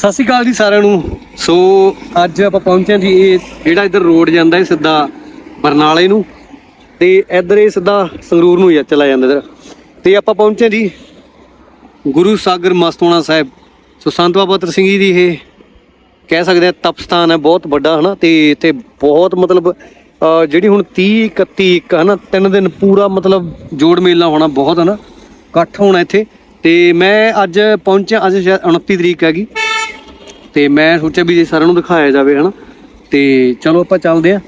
ਸਤਿ ਸ਼੍ਰੀ ਅਕਾਲ ਜੀ ਸਾਰਿਆਂ ਨੂੰ। ਸੋ, ਅੱਜ ਆਪਾਂ ਪਹੁੰਚੇ ਹਾਂ ਜੀ, ਇਹ ਜਿਹੜਾ ਇੱਧਰ ਰੋਡ ਜਾਂਦਾ ਹੈ ਸਿੱਧਾ ਬਰਨਾਲੇ ਨੂੰ, ਤੇ ਇੱਧਰ ਇਹ ਸਿੱਧਾ ਸੰਗਰੂਰ ਨੂੰ ਹੀ ਚਲਾ ਜਾਂਦਾ ਇੱਧਰ। ਤੇ ਆਪਾਂ ਪਹੁੰਚੇ ਜੀ, ਗੁਰੂ ਸਾਗਰ ਮਸਤੋਣਾ ਸਾਹਿਬ। ਸੋ, ਸੰਤ ਬਾਬਾ ਤਰ ਸਿੰਘ ਜੀ ਦੀ ਇਹ ਕਹਿ ਸਕਦੇ ਆ ਤਪ ਸਥਾਨ ਹੈ, ਬਹੁਤ ਵੱਡਾ, ਹਨਾ? ਤੇ ਇੱਥੇ ਬਹੁਤ ਮਤਲਬ ਜਿਹੜੀ ਹੁਣ 30 31 ਇੱਕ, ਹਨਾ, ਤਿੰਨ ਦਿਨ ਪੂਰਾ ਮਤਲਬ ਜੋੜ ਮੇਲਾ ਹੋਣਾ ਬਹੁਤ, ਹਨਾ? ਇਕੱਠ ਹੋਣਾ ਇੱਥੇ। ਤੇ ਮੈਂ ਅੱਜ ਪਹੁੰਚਿਆ, ਅੱਜ ਸ਼ਾਇਦ 29 ਤਰੀਕ ਹੈਗੀ। ਤੇ ਮੈਂ ਸੋਚਿਆ ਵੀ ਜੇ ਸਾਰਿਆਂ ਨੂੰ ਦਿਖਾਇਆ ਜਾਵੇ, ਹਨਾ? ਤੇ ਚਲੋ ਆਪਾਂ ਚੱਲਦੇ ਆ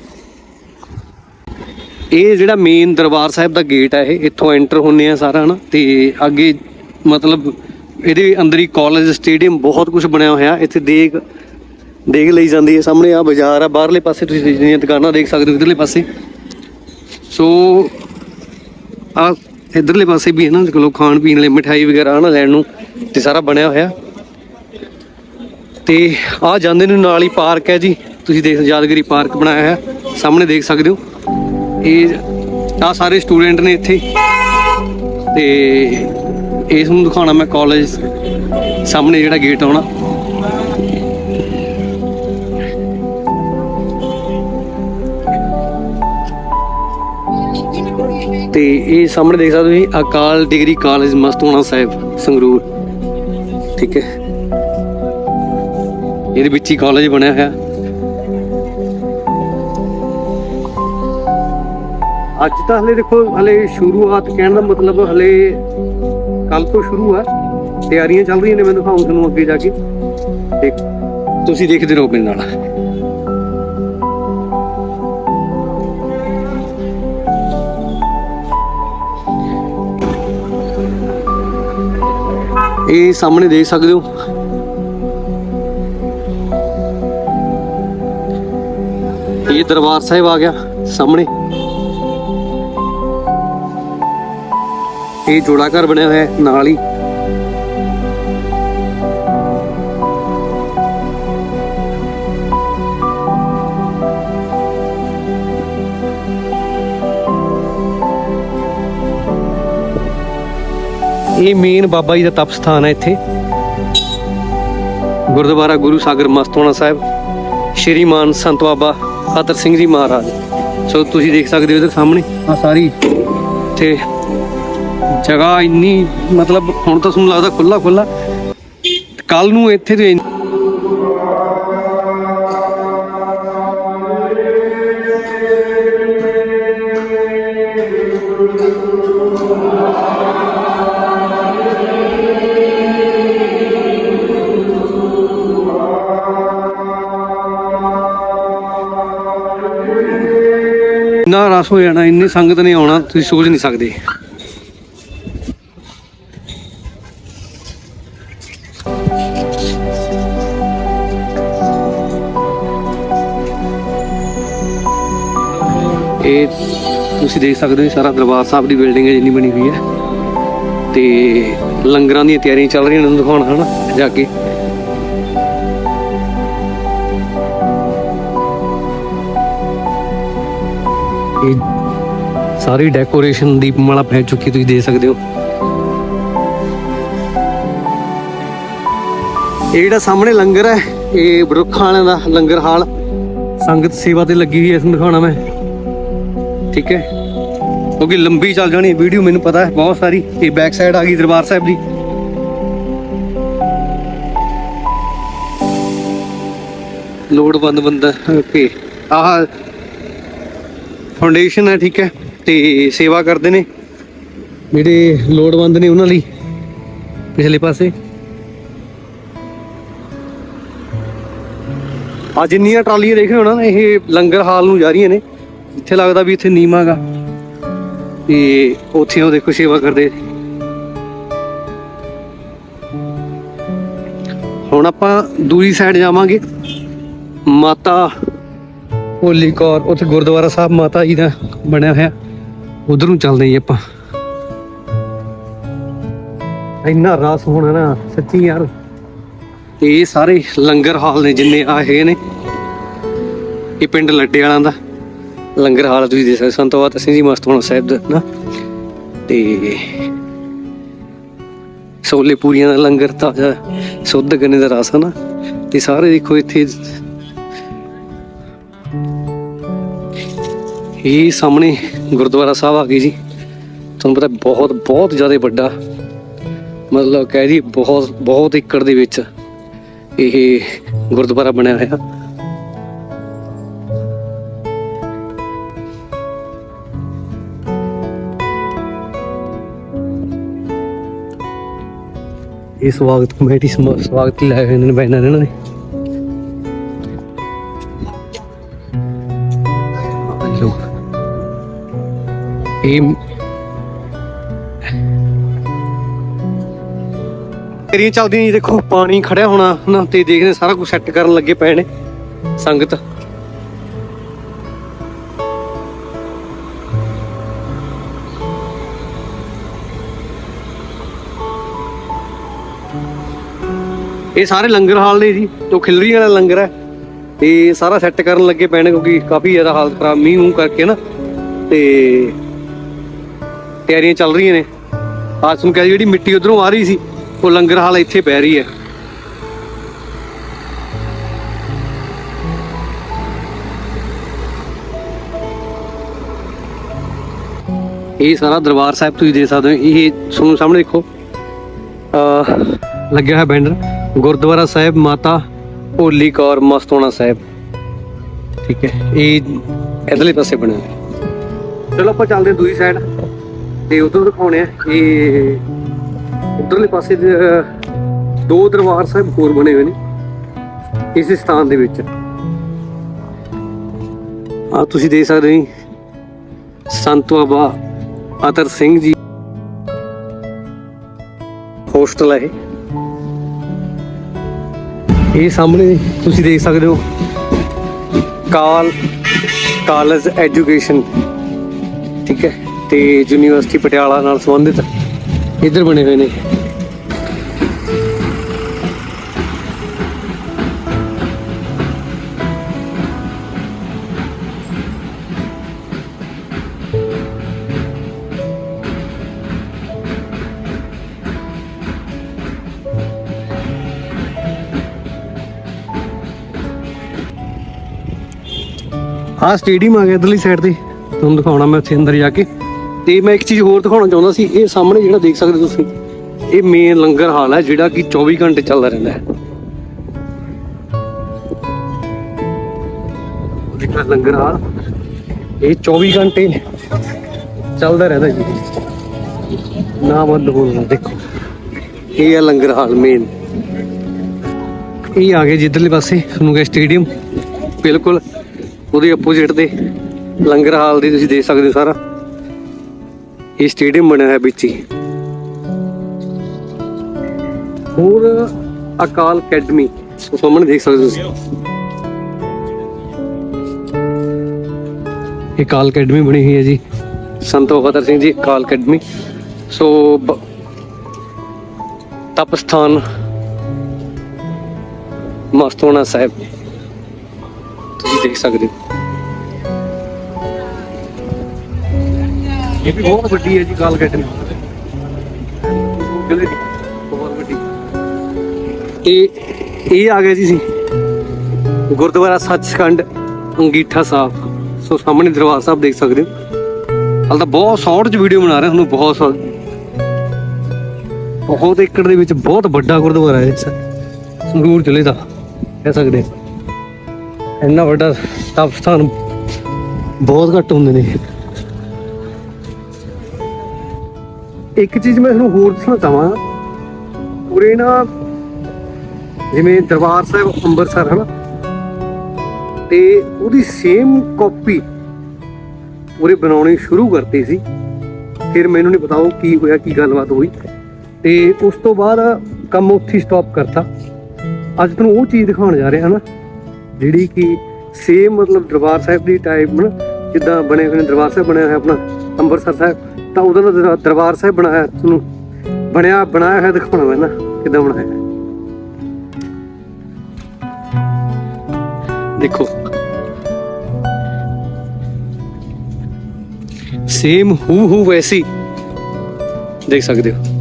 ਇਹ ਜਿਹੜਾ ਮੇਨ ਦਰਬਾਰ ਸਾਹਿਬ ਦਾ ਗੇਟ ਹੈ ਇਹ, ਇੱਥੋਂ ਐਂਟਰ ਹੁੰਨੇ ਆ ਸਾਰਾ, ਹਨਾ? ਤੇ ਅੱਗੇ ਮਤਲਬ ਇਹਦੇ ਅੰਦਰ ਹੀ ਕਾਲਜ ਸਟੇਡੀਅਮ ਬਹੁਤ ਕੁਝ ਬਣਿਆ ਹੋਇਆ। ਇੱਥੇ ਦੇਖ ਦੇਖ ਲਈ ਜਾਂਦੀ ਹੈ। ਸਾਹਮਣੇ ਆ ਬਾਜ਼ਾਰ ਆ, ਬਾਹਰਲੇ ਪਾਸੇ ਤੁਸੀਂ ਜਿਹੜੀਆਂ ਦੁਕਾਨਾਂ ਦੇਖ ਸਕਦੇ ਹੋ, ਇਧਰਲੇ ਪਾਸੇ। ਸੋ ਆ ਇਧਰਲੇ ਪਾਸੇ ਵੀ ਹੈ ਨਾ ਕੋਲ ਖਾਣ ਪੀਣ ਲਈ ਮਠਾਈ ਵਗੈਰਾ ਨਾ ਲੈਣ ਨੂੰ, ਤੇ ਸਾਰਾ ਬਣਿਆ ਹੋਇਆ। ਤੇ ਆ ਜਾਂਦੇ ਨੂੰ ਨਾਲ ਹੀ ਪਾਰਕ ਹੈ ਜੀ। ਤੁਸੀਂ ਦੇਖ ਯਾਦਗਰੀ ਪਾਰਕ ਬਣਾਇਆ ਹੈ। ਸਾਹਮਣੇ ਦੇਖ ਸਕਦੇ ਹੋ। ਇਹ ਆ ਸਾਰੇ ਸਟੂਡੈਂਟ ਨੇ ਇੱਥੇ। ਤੇ ਇਸ ਨੂੰ ਦਿਖਾਉਣਾ ਮੈਂ ਕਾਲਜ ਸਾਹਮਣੇ ਜਿਹੜਾ ਗੇਟ ਆਉਣਾ। ਤੇ ਇਹ ਸਾਹਮਣੇ ਦੇਖ ਸਕਦੇ ਹੋ ਜੀ, ਅਕਾਲ ਡਿਗਰੀ ਕਾਲਜ ਮਸਤੂਣਾ ਸਾਹਿਬ, ਸੰਗਰੂਰ। ਠੀਕ ਹੈ। ਇਹਦੇ ਵਿੱਚ ਹੀ ਕਾਲਜ ਬਣਿਆ ਹੋਇਆ। ਅੱਜ ਤਾਂ ਹਲੇ ਦੇਖੋ, ਹਲੇ ਸ਼ੁਰੂਆਤ ਕਹਿਣ ਦਾ ਮਤਲਬ ਹਲੇ ਕੱਲ ਤੋਂ ਸ਼ੁਰੂ ਆ। ਤਿਆਰੀਆਂ ਚੱਲ ਰਹੀਆਂ ਨੇ, ਮੈਂ ਦਿਖਾਉਂ ਤੁਹਾਨੂੰ ਅੱਗੇ ਜਾ ਕੇ। ਤੇ ਤੁਸੀਂ ਦੇਖਦੇ ਰਹੋ ਮੇਰੇ ਨਾਲ। ਇਹ ਸਾਹਮਣੇ ਦੇਖ ਸਕਦੇ ਹੋ। ਇਹ ਦਰਬਾਰ ਸਾਹਿਬ ਆ ਗਿਆ, ਸਾਹਮਣੇ। ਇਹ ਜੋੜਾ ਘਰ ਬਣਿਆ ਹੋਇਆ ਹੈ, ਨਾਲ ਹੀ। ਇਹ ਮੇਨ ਬਾਬਾ ਜੀ ਦਾ ਤਪ ਸਥਾਨ ਹੈ ਇੱਥੇ। ਗੁਰਦੁਆਰਾ ਗੁਰੂ ਸਾਗਰ ਮਸਤੋਣਾ ਸਾਹਿਬ ਸ਼੍ਰੀਮਾਨ ਸੰਤ ਬਾਬਾ ਫਤਿਹ ਸਿੰਘ ਜੀ ਮਹਾਰਾਜ। ਸੋ ਤੁਸੀਂ ਦੇਖ ਸਕਦੇ ਹੋ ਇਹਦੇ ਸਾਹਮਣੇ। ਆ ਸਾਰੀ। ਇੱਥੇ ਜਗ੍ਹਾ ਇੰਨੀ ਮਤਲਬ ਹੁਣ ਤਾਂ ਤੁਹਾਨੂੰ ਲੱਗਦਾ ਖੁੱਲਾ ਖੁੱਲਾ ਕੱਲ ਨੂੰ ਇੱਥੇ ਤੇ ਇੰਨਾ ਹੋ ਜਾਣਾ, ਇੰਨੀ ਸੰਗਤ ਨੇ ਆਉਣਾ, ਤੁਸੀਂ ਸੋਚ ਨਹੀਂ ਸਕਦੇ। ਇਹ ਤੁਸੀਂ ਦੇਖ ਸਕਦੇ ਹੋ, ਸਾਰਾ ਦਰਬਾਰ ਸਾਹਿਬ ਦੀ ਬਿਲਡਿੰਗ ਹੈ, ਜਿੰਨੀ ਬਣੀ ਹੋਈ ਹੈ। ਤੇ ਲੰਗਰਾਂ ਦੀਆਂ ਤਿਆਰੀਆਂ ਚੱਲ ਰਹੀਆਂ ਨੇ ਦਿਖਾਉਣਾ, ਹਨਾ, ਜਾ ਕੇ। ਇਹ ਸਾਰੀ ਡੈਕੋਰੇਸ਼ਨ ਦੀਪਮਾਲਾ ਪੈ ਚੁੱਕੀ ਤੁਸੀਂ ਦੇਖ ਸਕਦੇ ਹੋ। ਇਹ ਜਿਹੜਾ ਸਾਹਮਣੇ ਲੰਗਰ ਹੈ, ਇਹ ਬਰੁੱਖਾਂ ਵਾਲਿਆਂ ਦਾ ਲੰਗਰ ਹਾਲ। ਸੰਗਤ ਸੇਵਾ ਤੇ ਲੱਗੀ ਹੋਈ ਹੈ, ਇਸ ਨੂੰ ਦਿਖਾਉਣਾ ਮੈਂ। ਠੀਕ ਹੈ। ਕਿਉਂਕਿ ਲੰਬੀ ਚੱਲ ਜਾਣੀ ਵੀਡੀਓ, ਮੈਨੂੰ ਪਤਾ ਹੈ, ਬਹੁਤ ਸਾਰੀ। ਇਹ ਬੈਕ ਸਾਈਡ ਆ ਗਈ ਦਰਬਾਰ ਸਾਹਿਬ ਦੀ। ਲੋੜਵੰਦ ਬੰਦਾ, ਓਕੇ। ਆਹ ਫਾਊਂਡੇਸ਼ਨ ਹੈ, ਠੀਕ ਹੈ, ਤੇ ਸੇਵਾ ਕਰਦੇ ਨੇ। ਜਿਹੜੇ ਲੋੜਵੰਦ ਨੇ ਉਹਨਾਂ ਲਈ, ਪਿਛਲੇ ਪਾਸੇ। ਆ ਜਿੰਨੀਆਂ ਟਰਾਲੀਆਂ ਦੇਖੇ ਹੋਣਾ ਨਾ, ਇਹ ਲੰਗਰ ਹਾਲ ਨੂੰ ਜਾ ਰਹੀਆਂ ਨੇ। ਇੱਥੇ ਲੱਗਦਾ ਵੀ ਇੱਥੇ ਨੀਮਾਗਾ ਤੇ ਉੱਥੇ ਉਹ ਦੇਖੋ ਸੇਵਾ ਕਰਦੇ। ਹੁਣ ਆਪਾਂ ਦੂਰੀ ਸਾਈਡ ਜਾਵਾਂਗੇ। ਮਾਤਾ ਹੋਲੀ ਕੌਰ, ਉੱਥੇ ਗੁਰਦੁਆਰਾ ਸਾਹਿਬ ਮਾਤਾ ਜੀ ਦਾ ਬਣਿਆ ਹੋਇਆ। ਉਧਰ ਨੂੰ ਚੱਲਦੇ ਜੀ ਆਪਾਂ। ਇੰਨਾ ਰਸ ਹੋਣਾ ਨਾ, ਸੱਚੀ ਯਾਰ। ਤੇ ਇਹ ਸਾਰੇ ਲੰਗਰ ਹਾਲ ਨੇ ਜਿੰਨੇ ਆ ਹੈਗੇ ਨੇ। ਇਹ ਪਿੰਡ ਲੱਡੇ ਵਾਲਾਂ ਦਾ। ਲੰਗਰ ਹਾਲ ਤੁਸੀਂ ਦੇਖ ਸਕਦੇ ਸੰਤ ਬਾਬਾ ਅਸੀਂ ਜੀ ਮਸਤੋਣਾ ਸਾਹਿਬ ਦਾ, ਨਾ। ਤੇ ਛੋਲੇ ਪੂਰੀਆਂ ਦਾ ਲੰਗਰ ਤਾਜ਼ਾ, ਸੁੱਧ ਗੰਨੇ ਦਾ ਰਸ ਹੈ ਨਾ। ਤੇ ਸਾਰੇ ਦੇਖੋ ਇੱਥੇ ਇਹ ਸਾਹਮਣੇ ਗੁਰਦੁਆਰਾ ਸਾਹਿਬ ਆ ਗਈ ਜੀ। ਤੁਹਾਨੂੰ ਪਤਾ ਬਹੁਤ ਬਹੁਤ ਜ਼ਿਆਦਾ ਵੱਡਾ, ਮਤਲਬ ਕਹਿ ਜੀ ਬਹੁਤ ਬਹੁਤ ਏਕੜ ਦੇ ਵਿੱਚ ਇਹ ਗੁਰਦੁਆਰਾ ਬਣਿਆ ਹੋਇਆ। ਇਹ ਸਵਾਗਤ ਕਮੇਟੀ ਸਮ- ਸਵਾਗਤ ਲਈ ਲਾਏ ਹੋਏ ਨੇ ਬੈਨਰ ਇਹਨਾਂ ਨੇ। ਇਹ ਤੇਰੀਆਂ ਚੱਲਦੀਆਂ ਜੀ, ਦੇਖੋ, ਪਾਣੀ ਖੜਿਆ ਹੋਣਾ, ਨਾ ਤੇ ਦੇਖਦੇ ਸਾਰਾ ਕੁਝ ਸੈੱਟ ਕਰਨ ਲੱਗੇ ਪਏ ਨੇ, ਸੰਗਤ। ਇਹ ਸਾਰੇ ਲੰਗਰ ਹਾਲ ਨੇ ਜੀ ਤੋਂ ਖਿਲਰੀ ਵਾਲਾ ਲੰਗਰ ਹੈ ਤੇ ਸਾਰਾ ਸੈੱਟ ਕਰਨ ਲੱਗੇ ਪਏ ਨੇ, ਕਿਉਂਕਿ ਕਾਫੀ ਜ਼ਿਆਦਾ ਹਾਲਤ ਖਰਾਬ ਮੀਂਹ ਮੂੰਹ ਕਰਕੇ ਨਾ, ਤੇ ਤਿਆਰੀਆਂ ਚੱਲ ਰਹੀਆਂ ਨੇ। ਆਸ ਨੂੰ ਕਿਹਾ ਜਿਹੜੀ ਮਿੱਟੀ ਉਧਰੋਂ ਆ ਰਹੀ ਸੀ, ਉਹ ਲੰਗਰ ਹਾਲ ਇੱਥੇ ਪੈ ਰਹੀ ਹੈ। ਇਹ ਸਾਰਾ ਦਰਬਾਰ ਸਾਹਿਬ ਤੁਸੀਂ ਦੇਖ ਸਕਦੇ ਹੋ। ਇਹ ਤੁਹਾਨੂੰ ਸਾਹਮਣੇ ਦੇਖੋ। ਅਹ ਲੱਗਿਆ ਹੋਇਆ ਬੈਨਰ ਗੁਰਦੁਆਰਾ ਸਾਹਿਬ, ਮਾਤਾ ਭੋਲੀ ਕੌਰ, ਮਸਤੋਣਾ ਸਾਹਿਬ। ਠੀਕ ਹੈ। ਇਹ ਇਧਰਲੇ ਪਾਸੇ ਬਣਿਆ। ਹੋਇਆ। ਚਲੋ ਆਪਾਂ ਚੱਲਦੇ ਦੂਜੀ ਸਾਈਡ ਤੇ ਉਧਰ ਦਿਖਾਉਣੇ ਆ ਇਹ ਉਧਰਲੇ ਪਾਸੇ ਦੋ ਦਰਬਾਰ ਸਾਹਿਬ ਹੋਰ ਬਣੇ ਹੋਏ ਨੇ ਇਸ ਸਥਾਨ ਦੇ ਵਿੱਚ। ਆ ਤੁਸੀਂ ਦੇਖ ਸਕਦੇ ਹੋ ਸੰਤ ਬਾਬਾ ਅਤਰ ਸਿੰਘ ਜੀ ਹੋਸਟਲ ਹੈ ਇਹ ਸਾਹਮਣੇ ਤੁਸੀਂ ਦੇਖ ਸਕਦੇ ਹੋ, ਕਾਲ ਕਾਲਜ ਐਜੂਕੇਸ਼ਨ, ਠੀਕ ਹੈ। ਤੇ ਯੂਨੀਵਰਸਿਟੀ ਪਟਿਆਲਾ ਨਾਲ ਸੰਬੰਧਿਤ ਇੱਧਰ ਬਣੇ ਹੋਏ ਨੇ। ਆਹ ਸਟੇਡੀਅਮ ਆ ਗਿਆ ਇਧਰਲੀ ਸਾਈਡ ਤੇ। ਤੁਹਾਨੂੰ ਦਿਖਾਉਣਾ ਮੈਂ ਉੱਥੇ ਅੰਦਰ ਜਾ ਕੇ। ਤੇ ਮੈਂ ਇੱਕ ਚੀਜ਼ ਹੋਰ ਦਿਖਾਉਣਾ ਚਾਹੁੰਦਾ ਸੀ, ਇਹ ਸਾਹਮਣੇ ਜਿਹੜਾ ਦੇਖ ਸਕਦੇ ਤੁਸੀਂ, ਇਹ ਮੇਨ ਲੰਗਰ ਹਾਲ ਹੈ ਜਿਹੜਾ ਕਿ 24 ਘੰਟੇ ਚੱਲਦਾ ਰਹਿੰਦਾ ਹੈ। ਜਿਹੜਾ ਲੰਗਰ ਹਾਲ, ਇਹ 24 ਘੰਟੇ ਚੱਲਦਾ ਰਹਿੰਦਾ ਜੀ। ਨਾ ਬੰਦ ਹੋਣਾ ਦੇਖੋ, ਇਹ ਹੈ ਲੰਗਰ ਹਾਲ ਮੇਨ ਇਹ ਆ ਗਏ ਜਿੱਧਰਲੇ ਪਾਸੇ, ਤੁਹਾਨੂੰ ਗਿਆ ਸਟੇਡੀਅਮ ਬਿਲਕੁਲ ਉਹਦੇ ਆਪੋਜ਼ਿਟ ਦੇ ਲੰਗਰ ਹਾਲ ਦੀ ਤੁਸੀਂ ਦੇਖ ਸਕਦੇ ਹੋ ਸਾਰਾ। ਇਹ ਸਟੇਡੀਅਮ ਬਣਿਆ ਹੋਇਆ ਵਿੱਚ ਹੀ। ਹੋਰ ਅਕਾਲ ਅਕੈਡਮੀ, ਉਹ ਸਾਹਮਣੇ ਦੇਖ ਸਕਦੇ ਹੋ ਤੁਸੀਂ। ਅਕਾਲ ਅਕੈਡਮੀ ਬਣੀ ਹੋਈ ਹੈ ਜੀ। ਸੰਤ ਬਹਾਦਰ ਸਿੰਘ ਜੀ, ਅਕਾਲ ਅਕੈਡਮੀ। ਸੋ ਬ- ਤਪ ਸਥਾਨ ਮਸਤੋਣਾ ਸਾਹਿਬ। ਤੁਸੀਂ ਦੇਖ ਸਕਦੇ ਹੋ। ਇਹ ਵੀ ਬਹੁਤ ਵੱਡੀ ਹੈ ਜੀ ਕਾਲ ਅਕੈਡਮੀ ਕਿਹਦੇ ਦੀ ਬਹੁਤ ਵੱਡੀ। ਇਹ ਇਹ ਆ ਗਿਆ ਜੀ ਸੀ ਗੁਰਦੁਆਰਾ ਸੱਚਖੰਡ ਅੰਗੀਠਾ ਸਾਹਿਬ। ਸੋ ਸਾਹਮਣੇ ਦਰਬਾਰ ਸਾਹਿਬ ਦੇਖ ਸਕਦੇ ਹੋ। ਹਾਲ ਤਾਂ ਬਹੁਤ ਸ਼ਾਰਟ ਚ ਵੀਡੀਓ ਬਣਾ ਰਿਹਾ ਤੁਹਾਨੂੰ ਬਹੁਤ ਬਹੁਤ ਏਕੜ ਦੇ ਵਿੱਚ ਬਹੁਤ ਵੱਡਾ ਗੁਰਦੁਆਰਾ ਹੈ ਸੰਗਰੂਰ ਜ਼ਿਲ੍ਹੇ ਦਾ, ਕਹਿ ਸਕਦੇ ਇੰਨਾ ਵੱਡਾ ਤਪ ਸਥਾਨ ਬਹੁਤ ਘੱਟ ਹੁੰਦੇ ਨੇ। ਇੱਕ ਚੀਜ਼ ਮੈਂ ਤੁਹਾਨੂੰ ਹੋਰ ਦੱਸਣਾ ਚਾਹਾਂ। ਉਰੇ ਨਾ ਜਿਵੇਂ ਦਰਬਾਰ ਸਾਹਿਬ ਅੰਮ੍ਰਿਤਸਰ ਹੈ ਨਾ ਤੇ ਉਹਦੀ ਸੇਮ ਕਾਪੀ ਉਰੇ ਬਣਾਉਣੀ ਸ਼ੁਰੂ ਕਰਤੀ ਸੀ। ਫਿਰ ਮੈਨੂੰ ਨਹੀਂ ਪਤਾ ਉਹ ਕੀ ਹੋਇਆ, ਕੀ ਗੱਲਬਾਤ ਹੋਈ। ਤੇ ਉਸ ਤੋਂ ਬਾਅਦ ਕੰਮ ਉੱਥੇ ਸਟਾਪ ਕਰਤਾ। ਅੱਜ ਤੁਹਾਨੂੰ ਉਹ ਚੀਜ਼ ਦਿਖਾਉਣ ਜਾ ਰਿਹਾ ਹਾਂ ਨਾ ਜਿਹੜੀ ਕਿ ਸੇਮ ਮਤਲਬ ਦਰਬਾਰ ਸਾਹਿਬ ਦੀ ਟਾਈਪ ਨਾ ਜਿੱਦਾਂ ਬਣੇ ਹੋਏ ਨੇ, ਦਰਬਾਰ ਸਾਹਿਬ ਬਣਿਆ ਹੋਇਆ ਆਪਣਾ ਅੰਮ੍ਰਿਤਸਰ ਸਾਹਿਬ। ਤਾਂ ਉਹਦਾ ਦਰ- ਦਰਬਾਰ ਸਾਹਿਬ ਬਣਾਇਆ, ਤੁਹਾਨੂੰ ਬਣਿਆ, ਬਣਾਇਆ ਹੋਇਆ ਦਿਖਾਉਣਾ ਮੈਂ ਨਾ, ਕਿਦਾਂ ਬਣਾਇਆ ਦੇਖੋ। ਸੇਮ ਹੂ ਹੂ ਵੈਸੀ। ਦੇਖ ਸਕਦੇ ਹੋ।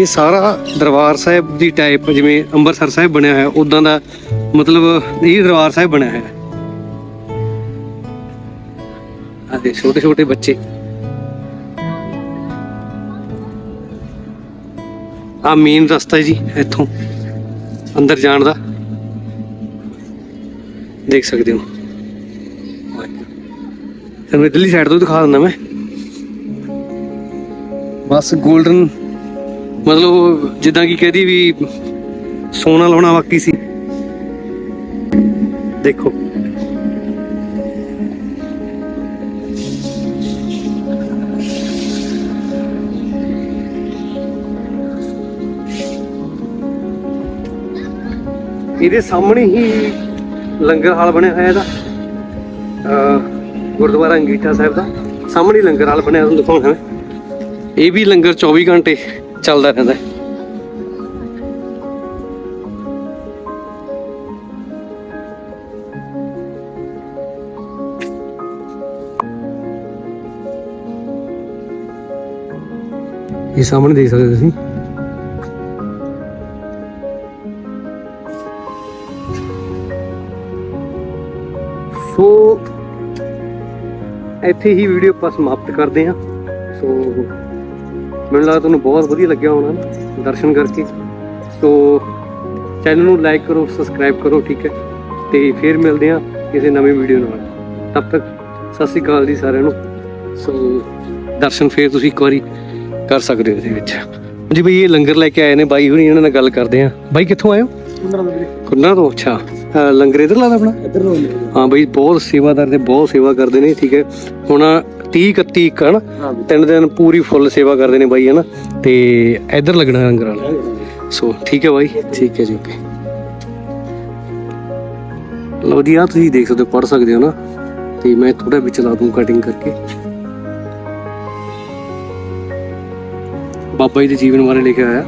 ਇਹ ਸਾਰਾ ਦਰਬਾਰ ਸਾਹਿਬ ਦੀ ਟਾਈਪ ਜਿਵੇਂ ਅੰਮ੍ਰਿਤਸਰ ਸਾਹਿਬ ਬਣਿਆ ਹੋਇਆ ਉਦਾਂ ਦਾ ਮਤਲਬ ਇਹ ਦਰਬਾਰ ਸਾਹਿਬ ਬਣਿਆ ਹੋਇਆ। ਆ ਦੇ ਛੋਟੇ ਛੋਟੇ ਬੱਚੇ। ਆ ਮੇਨ ਰਸਤਾ ਹੈ ਜੀ, ਇੱਥੋਂ ਅੰਦਰ ਜਾਣ ਦਾ। ਦੇਖ ਸਕਦੇ ਹੋ। ਤੁਹਾਨੂੰ ਇਧਰਲੀ ਸਾਈਡ ਤੋਂ ਦਿਖਾ ਦਿੰਦਾ ਮੈਂ। ਬਸ 골ਡਨ ਮਤਲਬ ਜਿੱਦਾਂ ਕਿ ਕਹਦੀ ਵੀ ਸੋਨਾ ਲਾਉਣਾ ਬਾਕੀ ਸੀ। ਦੇਖੋ। ਇਹਦੇ ਸਾਹਮਣੇ ਹੀ ਲੰਗਰ ਹਾਲ ਬਣਿਆ ਹੋਇਆ ਇਹਦਾ। ਅਹ ਗੁਰਦੁਆਰਾ ਅੰਗੀਠਾ ਸਾਹਿਬ ਦਾ। ਸਾਹਮਣੇ ਲੰਗਰ ਹਾਲ ਬਣਿਆ ਤੁਹਾਨੂੰ ਦਿਖਾਉਣਾ ਇਹ ਵੀ ਲੰਗਰ 24 ਘੰਟੇ ਚੱਲਦਾ ਰਹਿੰਦਾ। ਇਹ ਸਾਹਮਣੇ ਦੇਖ ਸਕਦੇ ਤੁਸੀਂ। ਸੋ, ਇੱਥੇ ਹੀ ਵੀਡੀਓ ਆਪਾਂ ਸਮਾਪਤ ਕਰਦੇ ਹਾਂ। ਸੋ ਮੈਨੂੰ ਲੱਗਦਾ ਤੁਹਾਨੂੰ ਬਹੁਤ ਵਧੀਆ ਲੱਗਿਆ ਹੋਣਾ ਨਾ ਦਰਸ਼ਨ ਕਰਕੇ। ਸੋ ਚੈਨਲ ਨੂੰ ਲਾਈਕ ਕਰੋ ਸਬਸਕ੍ਰਾਈਬ ਕਰੋ ਠੀਕ ਹੈ? ਤੇ ਫਿਰ ਮਿਲਦੇ ਹਾਂ ਕਿਸੇ ਨਵੀਂ ਵੀਡੀਓ ਨਾਲ। ਤਦ ਤੱਕ ਸਤਿ ਸ੍ਰੀ ਅਕਾਲ ਜੀ ਸਾਰਿਆਂ ਨੂੰ। ਸੋ ਦਰਸ਼ਨ ਫੇਰ ਤੁਸੀਂ ਇੱਕ ਵਾਰੀ ਕਰ ਸਕਦੇ ਹੋ ਇਹਦੇ ਵਿੱਚ। ਜੀ ਬਈ ਇਹ ਲੰਗਰ ਲੈ ਕੇ ਆਏ ਨੇ ਬਾਈ ਹੁਣੀ ਇਹਨਾਂ ਨਾਲ ਗੱਲ ਕਰਦੇ ਆ ਬਾਈ ਕਿੱਥੋਂ ਆਏ ਹੋ? ਕੁੰਨਾ ਤੋਂ ਅੱਛਾ। ਲੰਗਰ ਇਧਰ ਲਾਦਾ ਆਪਣਾ। ਹਾਂ ਬਈ ਬਹੁਤ ਸੇਵਾਦਾਰ ਤੇ ਬਹੁਤ ਸੇਵਾ ਕਰਦੇ ਨੇ ਠੀਕ ਹੈ? ਹੁਣ 30 31 ਇੱਕ ਹਨਾ ਤਿੰਨ ਦਿਨ ਪੂਰੀ ਫੁੱਲ ਸੇਵਾ ਕਰਦੇ ਨੇ ਬਾਈ ਹਨਾ? ਤੇ ਇੱਧਰ ਲੱਗਣਾ ਲੰਗਰ ਵਾਲਾ। ਸੋ ਠੀਕ ਹੈ ਬਾਈ? ਠੀਕ ਹੈ ਜੀ ਓਕੇ। ਲਓ ਜੀ ਆ ਤੁਸੀਂ ਦੇਖ ਸਕਦੇ ਹੋ ਪੜ ਸਕਦੇ ਹੋ ਨਾ? ਤੇ ਮੈਂ ਥੋੜਾ ਵਿੱਚ ਲਾ ਦੂੰ ਕਟਿੰਗ ਕਰਕੇ। ਬਾਬਾ ਜੀ ਦੇ ਜੀਵਨ ਬਾਰੇ ਲਿਖਿਆ ਹੋਇਆ।